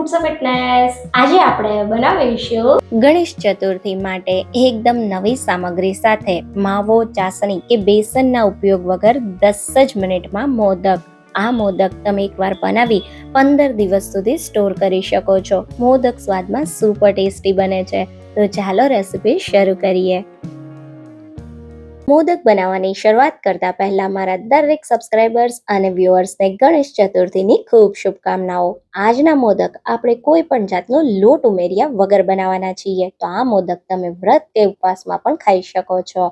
Foods of fitness આજે આપણે બનાવીશું ગણેશ ચતુર્થી માટે એકદમ નવી સામગ્રી સાથે માવો, ચાસણી કે બેસનના ઉપયોગ વગર દસ જ મિનિટમાં મોદક. આ મોદક તમે એકવાર બનાવી પંદર દિવસ સુધી સ્ટોર કરી શકો છો. મોદક સ્વાદમાં સુપર ટેસ્ટી બને છે. તો ચાલો રેસીપી શરૂ કરીએ. મોદક બનાવવાની શરૂઆત કરતા પહેલા મારા દરેક સબસ્ક્રાઇબર્સ અને વ્યુઅર્સને ગણેશ ચતુર્થીની ખૂબ શુભકામનાઓ. આજના મોદક આપણે કોઈ પણ જાતનો લોટ ઉમેર્યા વગર બનાવવાના છીએ. તો આ મોદક તમે વ્રત કે ઉપવાસમાં પણ ખાઈ શકો છો.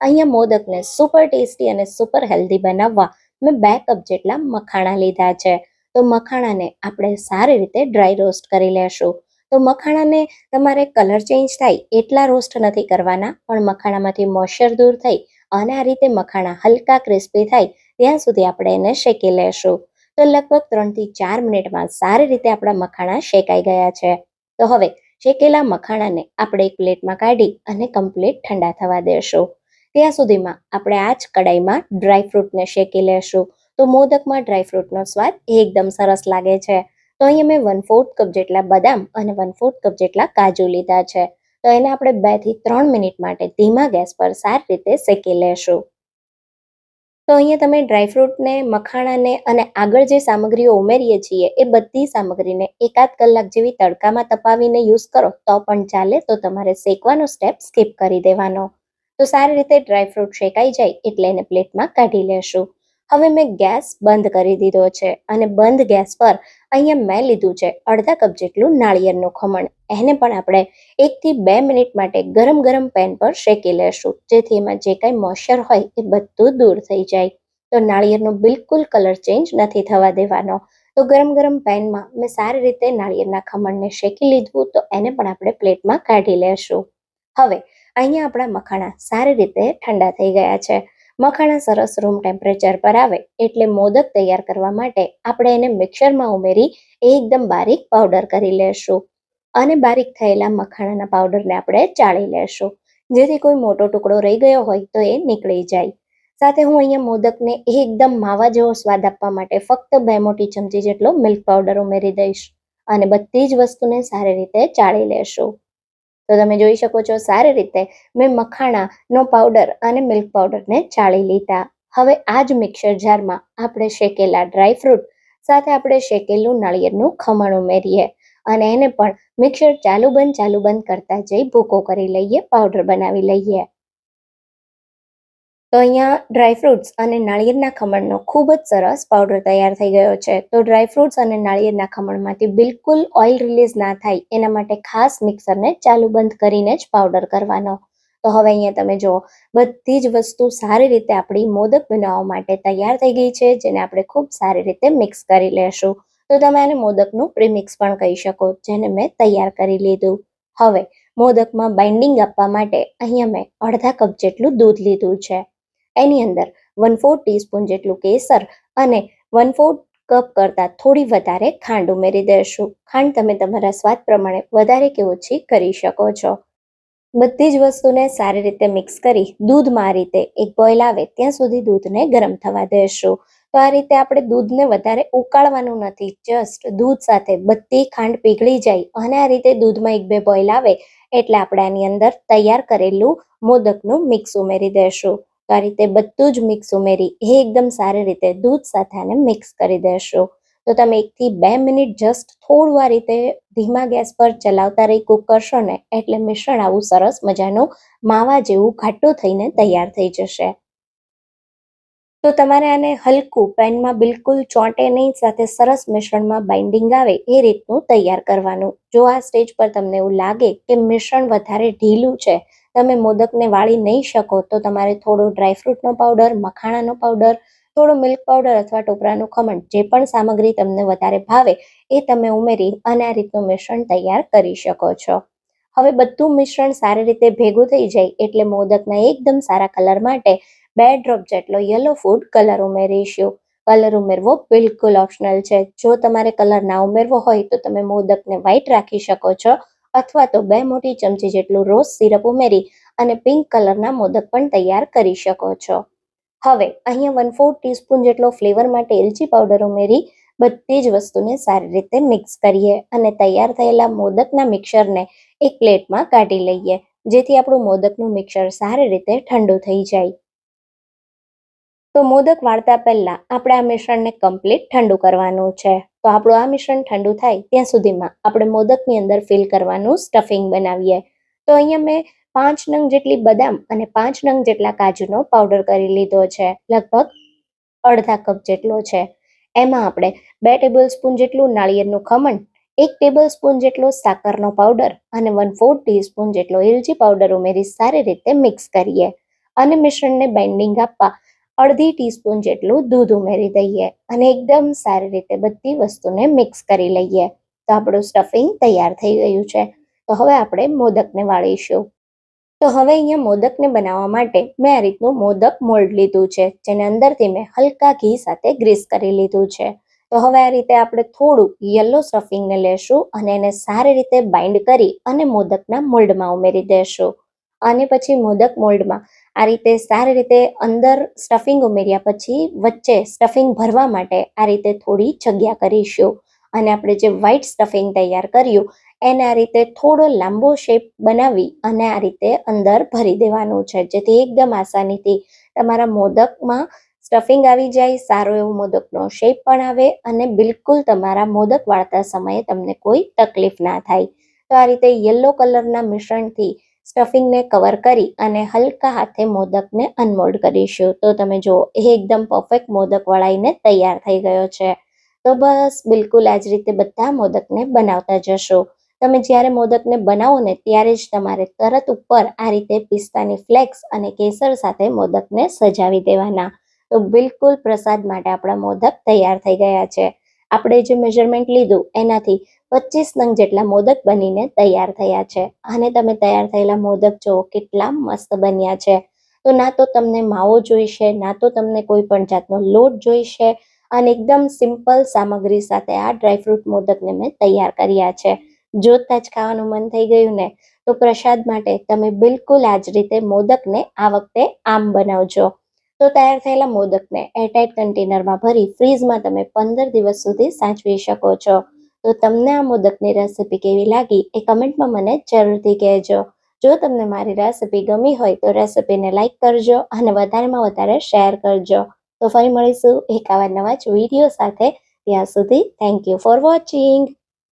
અહીંયા મોદકને સુપર ટેસ્ટી અને સુપર હેલ્ધી બનાવવા મેં બે કપ જેટલા મખાણા લીધા છે. તો મખાણાને આપણે સારી રીતે ડ્રાય રોસ્ટ કરી લેશું. તો મખાણાને તમારે કલર ચેન્જ થાય એટલા રોસ્ટ નથી કરવાના, પણ મખાણામાંથી મોઇશ્ચર દૂર થઈ અને આ રીતે મખાણા હલકા ક્રિસ્પી થાય, ત્યાં સુધી આપણે એને શેકી લેશું. તો લગભગ ત્રણથી ચાર મિનિટમાં સારી રીતે આપણા મખાણા શેકાઈ ગયા છે. તો હવે શેકેલા મખાણાને આપણે એક પ્લેટમાં કાઢી અને કમ્પ્લીટ ઠંડા થવા દેશું. ત્યાં સુધીમાં આપણે આ જ કડાઈમાં ડ્રાયફ્રૂટને શેકી લેશું. તો મોદકમાં ડ્રાયફ્રૂટનો સ્વાદ એકદમ સરસ લાગે છે. તો અહીંયા મેં વન ફોર્થ કપ જેટલા બદામ અને વન ફોર્થ કપ જેટલા કાજુ લીધા છે. તો એને આપણે બેથી ત્રણ મિનિટ માટે ધીમા ગેસ પર સારી રીતે શેકી લેશું. તો અહીંયા તમે ડ્રાયફ્રૂટને મખાણાને અને આગળ જે સામગ્રીઓ ઉમેરીએ છીએ એ બધી સામગ્રીને એકાદ કલાક જેવી તડકામાં તપાવીને યુઝ કરો તો પણ ચાલે તો તમારે શેકવાનો સ્ટેપ સ્કીપ કરી દેવાનો. તો સારી રીતે ડ્રાયફ્રૂટ શેકાઈ જાય એટલે એને પ્લેટમાં કાઢી લેશું. હવે મેં ગેસ બંધ કરી દીધો છે અને બંધ ગેસ પર અહીંયા મેં લીધું છે અડધા કપ જેટલું નાળિયેરનું ખમણ. એને પણ આપણે એકથી બે મિનિટ માટે ગરમ ગરમ પેન પર શેકી લેશું, જેથી એમાં જે કાંઈ મોઇશ્ચર હોય એ બધું દૂર થઈ જાય. તો નાળિયેરનો બિલકુલ કલર ચેન્જ નથી થવા દેવાનો. તો ગરમ ગરમ પેનમાં મેં સારી રીતે નાળિયેરના ખમણને શેકી લીધું, તો એને પણ આપણે પ્લેટમાં કાઢી લેશું. હવે અહીંયા આપણા મખાણા સારી રીતે ઠંડા થઈ ગયા છે. મખાણા સરસ રૂમ ટેમ્પરેચર પર આવે એટલે મોદક તૈયાર કરવા માટે આપણે એને મિક્સરમાં ઉમેરી એકદમ બારીક પાવડર કરી લેશું. અને બારીક થયેલા મખાણાના પાવડરને આપણે ચાળી લેશું. જેથી કોઈ મોટો ટુકડો રહી ગયો હોય તો એ નીકળી જાય. સાથે હું અહીંયા મોદકને એકદમ માવા જેવો સ્વાદ આપવા માટે ફક્ત બે મોટી ચમચી જેટલો મિલ્ક પાવડર ઉમેરી દઈશ. અને બધી જ વસ્તુને સારી રીતે ચાળી લેશું. તો તમે જોઈ શકો છો સારી રીતે મેં મખાણાનો પાવડર અને મિલ્ક પાવડરને ચાળી લીધા. હવે આ જ મિક્સર જારમાં આપણે શેકેલા ડ્રાયફ્રૂટ સાથે આપણે શેકેલું નાળિયેરનું ખમણ ઉમેરીએ અને એને પણ મિક્સર ચાલુ બંધ ચાલુ બંધ કરતા જઈ ભૂકો કરી લઈએ પાવડર બનાવી લઈએ. તો અહીંયા ડ્રાયફ્રૂટ્સ અને નાળિયેરના ખમણનો ખૂબ જ સરસ પાવડર તૈયાર થઈ ગયો છે. તો ડ્રાયફ્રૂટ્સ અને નાળિયેરના ખમણમાંથી બિલકુલ ઓઇલ રિલીઝ ના થાય એના માટે ખાસ મિક્સરને ચાલુ બંધ કરીને જ પાવડર કરવાનો. તો હવે અહીંયા તમે જુઓ, બધી જ વસ્તુ સારી રીતે આપણી મોદક બનાવવા માટે તૈયાર થઈ ગઈ છે, જેને આપણે ખૂબ સારી રીતે મિક્સ કરી લેશું. તો તમે આને મોદકનું પ્રીમિક્સ પણ કહી શકો, જેને મેં તૈયાર કરી લીધું. હવે મોદકમાં બાઇન્ડિંગ આપવા માટે અહીંયા મેં અડધા કપ જેટલું દૂધ લીધું છે. એની અંદર વન ફોર ટીસ્પૂન જેટલું કેસર અને વન ફોર કપ કરતાં થોડી વધારે ખાંડ ઉમેરી દેશું. ખાંડ તમે તમારા સ્વાદ પ્રમાણે વધારે કે ઓછી કરી શકો છો. બધી જ વસ્તુને સારી રીતે મિક્સ કરી દૂધમાં આ રીતે એક બોઇલ આવે ત્યાં સુધી દૂધને ગરમ થવા દેશું. તો આ રીતે આપણે દૂધને વધારે ઉકાળવાનું નથી જસ્ટ દૂધ સાથે બધી ખાંડ પીગળી જાય અને આ રીતે દૂધમાં એક બે બોઇલ આવે એટલે આપણે આની અંદર તૈયાર કરેલું મોદકનું મિક્સ ઉમેરી દેશું. તો આ રીતે બધું જ મિક્સ ઉમેરી એ એકદમ સારી રીતે દૂધ સાથે આને મિક્સ કરી દેશો. તો તમે એકથી બે મિનિટ જસ્ટ થોડું આ રીતે ધીમા ગેસ પર ચલાવતા રહી કુક કરશો ને એટલે મિશ્રણ આવું સરસ મજાનું માવા જેવું ઘાટું થઈને તૈયાર થઈ જશે. તો તમારે આને હલકું, પેનમાં બિલકુલ ચોંટે નહીં, સાથે સરસ મિશ્રણમાં બાઇન્ડિંગ આવે એ રીતનું તૈયાર કરવાનું. જો આ સ્ટેજ પર તમને એવું લાગે કે મિશ્રણ વધારે ઢીલું છે, તમે મોદકને વાળી નહીં શકો, તો તમારે થોડો ડ્રાયફ્રૂટનો પાવડર, મખાણાનો પાવડર, થોડો મિલ્ક પાવડર અથવા ટોપરાનું ખમણ, જે પણ સામગ્રી તમને વધારે ભાવે, એ તમે ઉમેરી અને આ રીતનું મિશ્રણ તૈયાર કરી શકો છો. હવે બધું મિશ્રણ સારી રીતે ભેગું થઈ જાય, એટલે મોદકના એકદમ સારા કલર માટે બે ડ્રોપ જેટલો યલો ફૂડ કલર ઉમેરીશું. કલર ઉમેરવો બિલકુલ ઓપ્શનલ છે. જો તમારે કલર ના ઉમેરવો હોય તો તમે મોદકને વ્હાઈટ રાખી શકો છો અથવા તો બે મોટી ચમચી જેટલું રોઝ સિરપ ઉમેરી અને પિંક કલરના મોદક પણ તૈયાર કરી શકો છો. હવે અહીંયા વન ફોર ટીસ્પૂન જેટલો ફ્લેવર માટે એલચી પાવડર ઉમેરી બધી જ વસ્તુને સારી રીતે મિક્સ કરીએ અને તૈયાર થયેલા મોદકના મિક્સરને એક પ્લેટમાં કાઢી લઈએ જેથી આપણું મોદકનું મિક્સર સારી રીતે ઠંડુ થઈ જાય. તો મોદક વાળતા પહેલાં આપણે આ મિશ્રણને કમ્પ્લીટ ઠંડુ કરવાનું છે. તો આપણું આ મિશ્રણ ઠંડુ થાય ત્યાં સુધીમાં આપણે મોદકની અંદર ફિલ કરવાનું સ્ટફિંગ બનાવીએ. તો અહીંયા મેં પાંચ નંગ જેટલી બદામ અને પાંચ નંગ જેટલા કાજુનો પાવડર કરી લીધો છે. લગભગ અડધા કપ જેટલો છે. એમાં આપણે બે ટેબલ સ્પૂન જેટલું નાળિયેરનું ખમણ, એક ટેબલ સ્પૂન જેટલો સાકરનો પાવડર અને વન ફોર્થ ટીસ્પૂન જેટલો એલચી પાવડર ઉમેરી સારી રીતે મિક્સ કરીએ. અને મિશ્રણને બાઇન્ડિંગ આપવા અડધી ટીસ્પૂન જેટલું દૂધ ઉમેરી દઈએ અને એકદમ સારી રીતે બધી વસ્તુને મિક્સ કરી લઈએ. તો આપણું સ્ટફિંગ તૈયાર થઈ ગયું છે. તો હવે આપણે મોદકને વાળીશું. તો હવે અહીંયા મોદકને બનાવવા માટે મેં આ રીતનું મોદક મોલ્ડ લીધું છે, જેને અંદરથી મેં હલકા ઘી સાથે ગ્રીસ કરી લીધું છે. તો હવે આ રીતે આપણે થોડું યલો સ્ટફિંગને લેશું અને એને સારી રીતે બાઇન્ડ કરી અને મોદકના મોલ્ડમાં ઉમેરી દેશું. અને પછી મોદક મોલ્ડમાં આ રીતે સારી રીતે અંદર સ્ટફિંગ ઉમેર્યા પછી વચ્ચે સ્ટફિંગ ભરવા માટે આ રીતે થોડી જગ્યા કરીશું. અને આપણે જે વ્હાઈટ સ્ટફિંગ તૈયાર કર્યું, એને આ રીતે થોડો લાંબો શેપ બનાવી અને આ રીતે અંદર ભરી દેવાનું છે. જેથી એકદમ આસાનીથી તમારા મોદકમાં સ્ટફિંગ આવી જાય, સારો એવો મોદકનો શેપ પણ આવે અને બિલકુલ તમારા મોદક વાળતા સમયે તમને કોઈ તકલીફ ના થાય. તો આ રીતે યલો કલરના મિશ્રણથી સ્ટફિંગને કવર કરી અને હલકા હાથે મોદકને અનમોલ્ડ કરીશું. તો તમે જુઓ, એ એકદમ પરફેક્ટ મોદક વળાઈને તૈયાર થઈ ગયો છે. તો બસ, બિલકુલ આ જ રીતે બધા મોદકને બનાવતા જશો. તમે જ્યારે મોદકને બનાવો ને ત્યારે જ તમારે તરત ઉપર આ રીતે પિસ્તાની ફ્લેક્સ અને કેસર સાથે મોદકને સજાવી દેવાના. તો બિલકુલ પ્રસાદ માટે આપણા મોદક તૈયાર થઈ ગયા છે. આપણે જે મેઝરમેન્ટ લીધું, એનાથી પચીસ નંગ જેટલા મોદક બનીને તૈયાર થયા છે. અને તમે તૈયાર થયેલા મોદક જો કેટલા મસ્ત બન્યા છે. તો ના તો તમને માવો જોઈશે, ના તો તમને કોઈ પણ જાતનો લોટ જોઈશે. અને એકદમ સિમ્પલ સામગ્રી સાથે આ ડ્રાયફ્રૂટ મોદકને મેં તૈયાર કર્યા છે. જોતા જ ખાવાનું મન થઈ ગયું ને? તો પ્રસાદ માટે તમે બિલકુલ આ જ રીતે મોદકને આ વખતે આમ બનાવજો. તો તૈયાર થયેલા મોદકને એરટાઇટ કન્ટેનરમાં ભરી ફ્રીઝમાં તમે પંદર દિવસ સુધી સાચવી શકો છો. તો તમને આ મોદકની રેસિપી કેવી લાગી એ કમેન્ટમાં મને જરૂરથી કહેજો. જો તમને મારી રેસિપી ગમી હોય તો રેસીપીને લાઇક કરજો અને વધારેમાં વધારે શેર કરજો. તો ફરી મળીશું એક આવા નવા જ વીડિયો સાથે. ત્યાં સુધી થેન્ક યુ ફોર વોચિંગ